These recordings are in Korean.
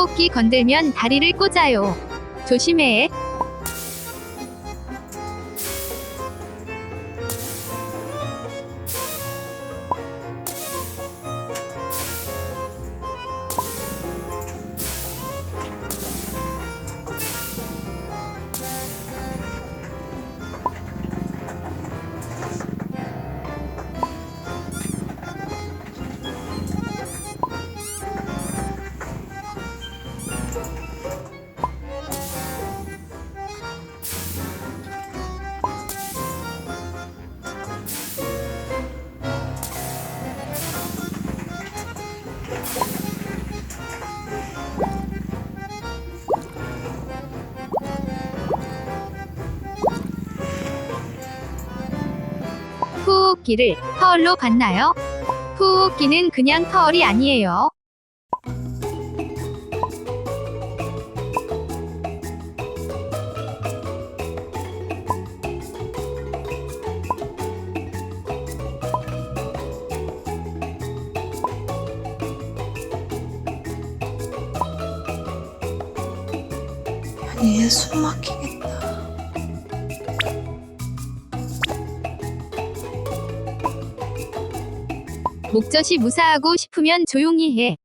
호흡기 건들면 다리를 꽂아요. 조심해. 호흡기를 터울로 봤나요? 호흡기는 그냥 터울이 아니에요. 아니 얘숨 막히겠 목젖이 무사하고 싶으면 조용히 해.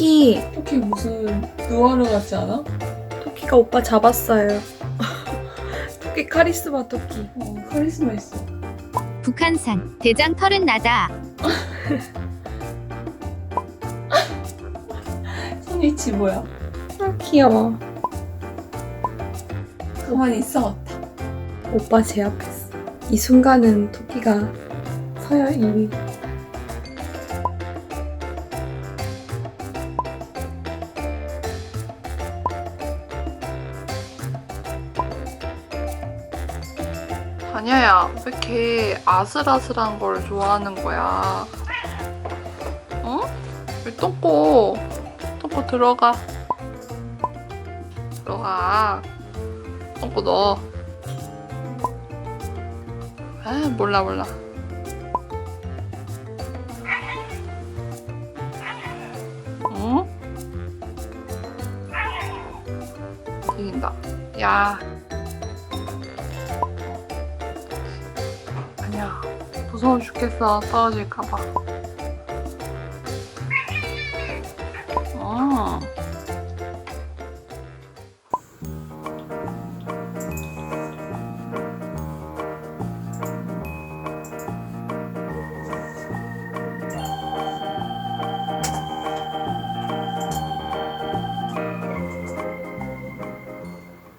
토끼 토끼 무슨 누아르 같지 않아? 토끼가 오빠 잡았어요. 토끼 카리스마 토끼. 어, 카리스마 있어. 북한산 대장 털은 나다. 손위치 뭐야? 아 귀여워. 가만히 있어. 오빠 제 앞에 있어. 이 순간은 토끼가 서야 이미 다냐야, 왜 이렇게 아슬아슬한 걸 좋아하는 거야? 어? 왜 똥꼬? 똥꼬 들어가. 들어가. 똥꼬 넣어. 아, 몰라, 몰라. 응? 이긴다. 야. 무서워 죽겠어. 떨어질까봐.